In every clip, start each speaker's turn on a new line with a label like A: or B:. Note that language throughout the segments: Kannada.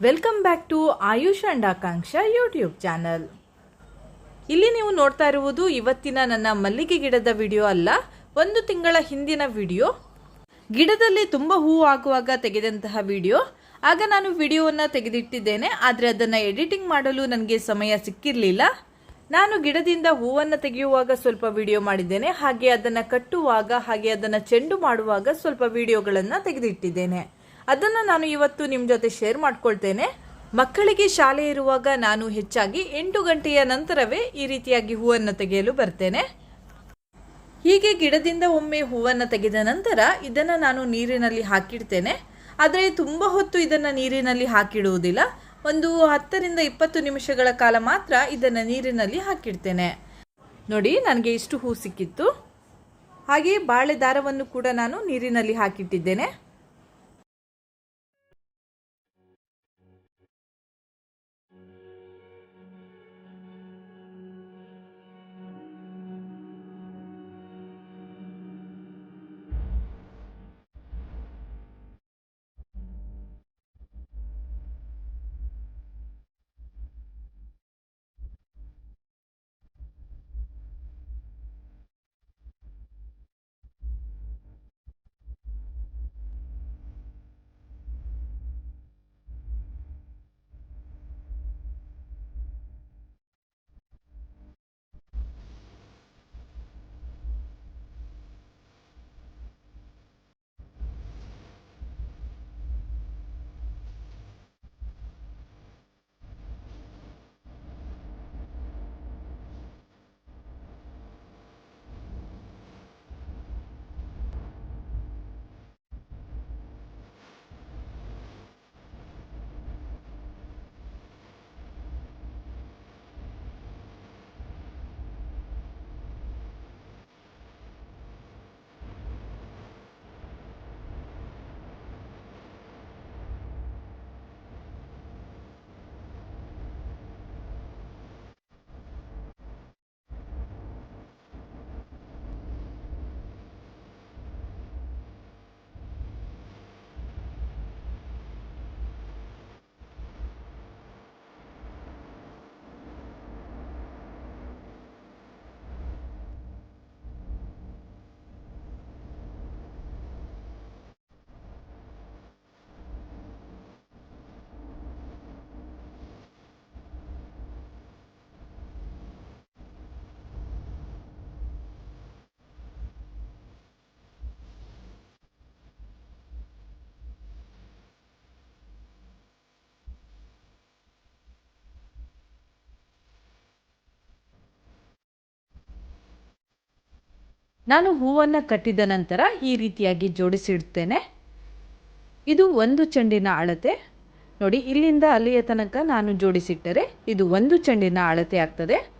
A: Welcome back to Ayush and Akanksha YouTube channel ಇಲ್ಲಿ ನೀವು ನೋಡ್ತಾ ಇರುವುದು ಇವತ್ತಿನ ನನ್ನ ಮಲ್ಲಿಗೆ ಗಿಡದ ವಿಡಿಯೋ ಅಲ್ಲ, ಒಂದು ತಿಂಗಳ ಹಿಂದಿನ ವಿಡಿಯೋ ಗಿಡದಲ್ಲಿ ತುಂಬ ಹೂವು ಆಗುವಾಗ ತೆಗೆದಂತಹ ವಿಡಿಯೋ ಆಗ ನಾನು ವಿಡಿಯೋವನ್ನು ತೆಗೆದಿಟ್ಟಿದ್ದೇನೆ, ಆದರೆ ಅದನ್ನು ಎಡಿಟಿಂಗ್ ಮಾಡಲು ನನಗೆ ಸಮಯ ಸಿಕ್ಕಿರಲಿಲ್ಲ. ನಾನು ಗಿಡದಿಂದ ಹೂವನ್ನು ತೆಗೆಯುವಾಗ ಸ್ವಲ್ಪ ವಿಡಿಯೋ ಮಾಡಿದ್ದೇನೆ, ಹಾಗೆ ಅದನ್ನು ಕಟ್ಟುವಾಗ, ಹಾಗೆ ಅದನ್ನು ಚೆಂಡು ಮಾಡುವಾಗ ಸ್ವಲ್ಪ ವಿಡಿಯೋಗಳನ್ನು ತೆಗೆದಿಟ್ಟಿದ್ದೇನೆ. ಅದನ್ನು ನಾನು ಇವತ್ತು ನಿಮ್ಮ ಜೊತೆ ಶೇರ್ ಮಾಡ್ಕೊಳ್ತೇನೆ. ಮಕ್ಕಳಿಗೆ ಶಾಲೆ ಇರುವಾಗ ನಾನು ಹೆಚ್ಚಾಗಿ ಎಂಟು ಗಂಟೆಯ ನಂತರವೇ ಈ ರೀತಿಯಾಗಿ ಹೂವನ್ನು ತೆಗೆಯಲು ಬರ್ತೇನೆ. ಹೀಗೆ ಗಿಡದಿಂದ ಒಮ್ಮೆ ಹೂವನ್ನು ತೆಗೆದ ನಂತರ ಇದನ್ನು ನಾನು ನೀರಿನಲ್ಲಿ ಹಾಕಿಡ್ತೇನೆ. ಆದರೆ ತುಂಬ ಹೊತ್ತು ಇದನ್ನು ನೀರಿನಲ್ಲಿ ಹಾಕಿಡುವುದಿಲ್ಲ. ಒಂದು ಹತ್ತರಿಂದ ಇಪ್ಪತ್ತು ನಿಮಿಷಗಳ ಕಾಲ ಮಾತ್ರ ಇದನ್ನು ನೀರಿನಲ್ಲಿ ಹಾಕಿಡ್ತೇನೆ. ನೋಡಿ, ನನಗೆ ಇಷ್ಟು ಹೂ ಸಿಕ್ಕಿತ್ತು. ಹಾಗೆ ಬಾಳೆ ದಾರವನ್ನು ಕೂಡ ನಾನು ನೀರಿನಲ್ಲಿ ಹಾಕಿಟ್ಟಿದ್ದೇನೆ. ನಾನು ಹೂವನ್ನು ಕಟ್ಟಿದ ನಂತರ ಈ ರೀತಿಯಾಗಿ ಜೋಡಿಸಿಡ್ತೇನೆ. ಇದು ಒಂದು ಚೆಂಡಿನ ಅಳತೆ. ನೋಡಿ, ಇಲ್ಲಿಂದ ಅಲ್ಲಿಯ ತನಕ ನಾನು ಜೋಡಿಸಿಟ್ಟರೆ ಇದು ಒಂದು ಚೆಂಡಿನ ಅಳತೆ ಆಗ್ತದೆ.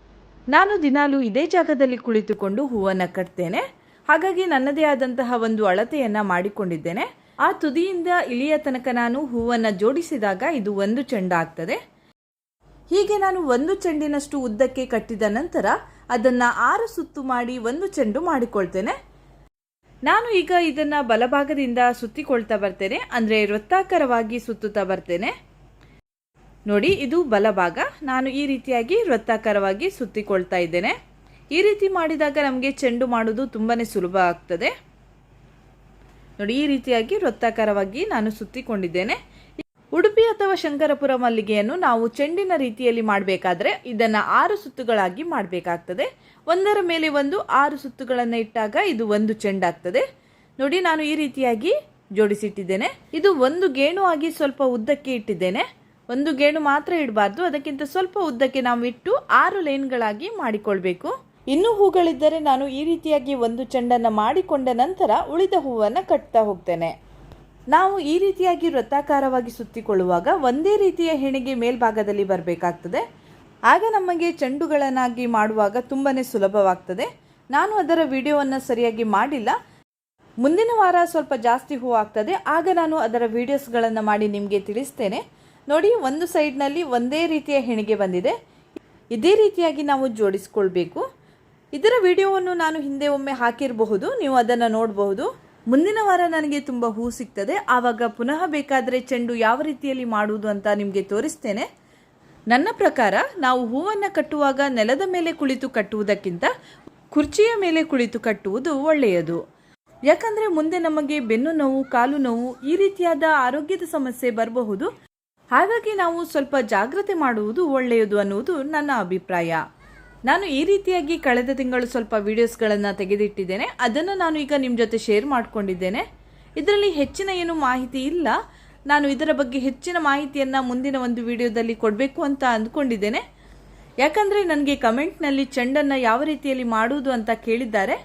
A: ನಾನು ದಿನಾಲು ಇದೇ ಜಾಗದಲ್ಲಿ ಕುಳಿತುಕೊಂಡು ಹೂವನ್ನು ಕಟ್ತೇನೆ. ಹಾಗಾಗಿ ನನ್ನದೇ ಆದಂತಹ ಒಂದು ಅಳತೆಯನ್ನು ಮಾಡಿಕೊಂಡಿದ್ದೇನೆ. ಆ ತುದಿಯಿಂದ ಇಳಿಯ ತನಕ ನಾನು ಹೂವನ್ನು ಜೋಡಿಸಿದಾಗ ಇದು ಒಂದು ಚೆಂಡ ಆಗ್ತದೆ. ಹೀಗೆ ನಾನು ಒಂದು ಚೆಂಡಿನಷ್ಟು ಉದ್ದಕ್ಕೆ ಕಟ್ಟಿದ ನಂತರ ಅದನ್ನ ಆರು ಸುತ್ತು ಮಾಡಿ ಒಂದು ಚೆಂಡು ಮಾಡಿಕೊಳ್ತೇನೆ. ನಾನು ಈಗ ಇದನ್ನ ಬಲಭಾಗದಿಂದ ಸುತ್ತಿಕೊಳ್ತಾ ಬರ್ತೇನೆ, ಅಂದ್ರೆ ವೃತ್ತಾಕಾರವಾಗಿ ಸುತ್ತುತ್ತಾ ಬರ್ತೇನೆ. ನೋಡಿ, ಇದು ಬಲಭಾಗ. ನಾನು ಈ ರೀತಿಯಾಗಿ ವೃತ್ತಾಕಾರವಾಗಿ ಸುತ್ತಿಕೊಳ್ತಾ ಇದ್ದೇನೆ. ಈ ರೀತಿ ಮಾಡಿದಾಗ ನಮಗೆ ಚೆಂಡು ಮಾಡೋದು ತುಂಬಾನೇ ಸುಲಭ ಆಗ್ತದೆ. ನೋಡಿ, ಈ ರೀತಿಯಾಗಿ ವೃತ್ತಾಕಾರವಾಗಿ ನಾನು ಸುತ್ತಿಕೊಂಡಿದ್ದೇನೆ. ಉಡುಪಿ ಅಥವಾ ಶಂಕರಪುರ ಮಲ್ಲಿಗೆಯನ್ನು ನಾವು ಚೆಂಡಿನ ರೀತಿಯಲ್ಲಿ ಮಾಡಬೇಕಾದ್ರೆ ಇದನ್ನು ಆರು ಸುತ್ತುಗಳಾಗಿ ಮಾಡಬೇಕಾಗ್ತದೆ. ಒಂದರ ಮೇಲೆ ಒಂದು, ಆರು ಸುತ್ತುಗಳನ್ನು ಇಟ್ಟಾಗ ಇದು ಒಂದು ಚೆಂಡಾಗ್ತದೆ ನೋಡಿ, ನಾನು ಈ ರೀತಿಯಾಗಿ ಜೋಡಿಸಿಟ್ಟಿದ್ದೇನೆ. ಇದು ಒಂದು ಗೇಣು ಆಗಿ ಸ್ವಲ್ಪ ಉದ್ದಕ್ಕೆ ಇಟ್ಟಿದ್ದೇನೆ. ಒಂದು ಗೇಣು ಮಾತ್ರ ಇಡಬಾರ್ದು. ಅದಕ್ಕಿಂತ ಸ್ವಲ್ಪ ಉದ್ದಕ್ಕೆ ನಾವು ಇಟ್ಟು ಆರು ಲೈನ್ಗಳಾಗಿ ಮಾಡಿಕೊಳ್ಬೇಕು. ಇನ್ನೂ ಹೂಗಳಿದ್ದರೆ ನಾನು ಈ ರೀತಿಯಾಗಿ ಒಂದು ಚೆಂಡನ್ನು ಮಾಡಿಕೊಂಡ ನಂತರ ಉಳಿದ ಹೂವನ್ನು ಕಟ್ತಾ ಹೋಗ್ತೇನೆ. ನಾವು ಈ ರೀತಿಯಾಗಿ ವೃತ್ತಾಕಾರವಾಗಿ ಸುತ್ತಿಕೊಳ್ಳುವಾಗ ಒಂದೇ ರೀತಿಯ ಹೆಣಿಗೆ ಮೇಲ್ಭಾಗದಲ್ಲಿ ಬರಬೇಕಾಗ್ತದೆ. ಆಗ ನಮಗೆ ಚೆಂಡುಗಳನ್ನಾಗಿ ಮಾಡುವಾಗ ತುಂಬಾ ಸುಲಭವಾಗ್ತದೆ. ನಾನು ಅದರ ವಿಡಿಯೋವನ್ನು ಸರಿಯಾಗಿ ಮಾಡಿಲ್ಲ. ಮುಂದಿನ ವಾರ ಸ್ವಲ್ಪ ಜಾಸ್ತಿ ಹೂ ಆಗ್ತದೆ. ಆಗ ನಾನು ಅದರ ವಿಡಿಯೋಸ್ಗಳನ್ನು ಮಾಡಿ ನಿಮಗೆ ತಿಳಿಸ್ತೇನೆ. ನೋಡಿ, ಒಂದು ಸೈಡ್ನಲ್ಲಿ ಒಂದೇ ರೀತಿಯ ಹೆಣಿಗೆ ಬಂದಿದೆ. ಇದೇ ರೀತಿಯಾಗಿ ನಾವು ಜೋಡಿಸ್ಕೊಳ್ಬೇಕು. ಇದರ ವಿಡಿಯೋವನ್ನು ನಾನು ಹಿಂದೆ ಒಮ್ಮೆ ಹಾಕಿರಬಹುದು. ನೀವು ಅದನ್ನು ನೋಡಬಹುದು.
B: ಮುಂದಿನ ವಾರ ನನಗೆ ತುಂಬ ಹೂ ಸಿಗ್ತದೆ. ಆವಾಗ ಪುನಃ ಬೇಕಾದರೆ ಚೆಂಡು ಯಾವ ರೀತಿಯಲ್ಲಿ ಮಾಡುವುದು ಅಂತ ನಿಮಗೆ ತೋರಿಸ್ತೇನೆ. ನನ್ನ ಪ್ರಕಾರ ನಾವು ಹೂವನ್ನು ಕಟ್ಟುವಾಗ ನೆಲದ ಮೇಲೆ ಕುಳಿತು ಕಟ್ಟುವುದಕ್ಕಿಂತ ಕುರ್ಚಿಯ ಮೇಲೆ ಕುಳಿತು ಕಟ್ಟುವುದು ಒಳ್ಳೆಯದು. ಯಾಕಂದರೆ ಮುಂದೆ ನಮಗೆ ಬೆನ್ನು ನೋವು, ಕಾಲು ನೋವು ಈ ರೀತಿಯಾದ ಆರೋಗ್ಯದ ಸಮಸ್ಯೆ ಬರಬಹುದು. ಹಾಗಾಗಿ ನಾವು ಸ್ವಲ್ಪ ಜಾಗ್ರತೆ ಮಾಡುವುದು ಒಳ್ಳೆಯದು ಅನ್ನುವುದು ನನ್ನ ಅಭಿಪ್ರಾಯ. ನಾನು ಈ ರೀತಿಯಾಗಿ ಕಳೆದ ತಿಂಗಳು ಸ್ವಲ್ಪ ವೀಡಿಯೋಸ್ಗಳನ್ನು ತೆಗೆದಿಟ್ಟಿದ್ದೇನೆ. ಅದನ್ನು ನಾನು ಈಗ ನಿಮ್ಮ ಜೊತೆ ಶೇರ್ ಮಾಡಿಕೊಂಡಿದ್ದೇನೆ. ಇದರಲ್ಲಿ ಹೆಚ್ಚಿನ ಏನು ಮಾಹಿತಿ ಇಲ್ಲ. ನಾನು ಇದರ ಬಗ್ಗೆ ಹೆಚ್ಚಿನ ಮಾಹಿತಿಯನ್ನು ಮುಂದಿನ ಒಂದು ವಿಡಿಯೋದಲ್ಲಿ ಕೊಡಬೇಕು ಅಂತ ಅಂದ್ಕೊಂಡಿದ್ದೇನೆ. ಯಾಕಂದರೆ ನನಗೆ ಕಮೆಂಟ್ನಲ್ಲಿ ಚೆಂಡನ್ನು ಯಾವ ರೀತಿಯಲ್ಲಿ ಮಾಡುವುದು ಅಂತ ಕೇಳಿದ್ದಾರೆ.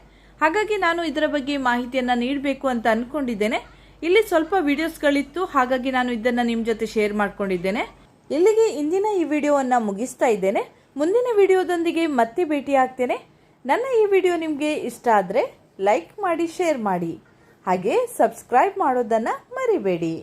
B: ಹಾಗಾಗಿ ನಾನು ಇದರ ಬಗ್ಗೆ ಮಾಹಿತಿಯನ್ನು ನೀಡಬೇಕು ಅಂತ ಅಂದ್ಕೊಂಡಿದ್ದೇನೆ ಇಲ್ಲಿ ಸ್ವಲ್ಪ ವಿಡಿಯೋಸ್ಗಳಿತ್ತು ಹಾಗಾಗಿ ನಾನು ಇದನ್ನು ನಿಮ್ಮ ಜೊತೆ ಶೇರ್ ಮಾಡ್ಕೊಂಡಿದ್ದೇನೆ. ಇಲ್ಲಿಗೆ ಇಂದಿನ ಈ ವಿಡಿಯೋವನ್ನು ಮುಗಿಸ್ತಾ ಇದ್ದೇನೆ. ಮುಂದಿನ ವಿಡಿಯೋದೊಂದಿಗೆ ಮತ್ತೆ ಭೇಟಿ ಆಗ್ತೇನೆ ನನ್ನ ಈ ವಿಡಿಯೋ ನಿಮಗೆ ಇಷ್ಟ ಆದರೆ ಲೈಕ್ ಮಾಡಿ, ಶೇರ್ ಮಾಡಿ. ಹಾಗೆ ಸಬ್ಸ್ಕ್ರೈಬ್ ಮಾಡೋದನ್ನು ಮರಿಬೇಡಿ.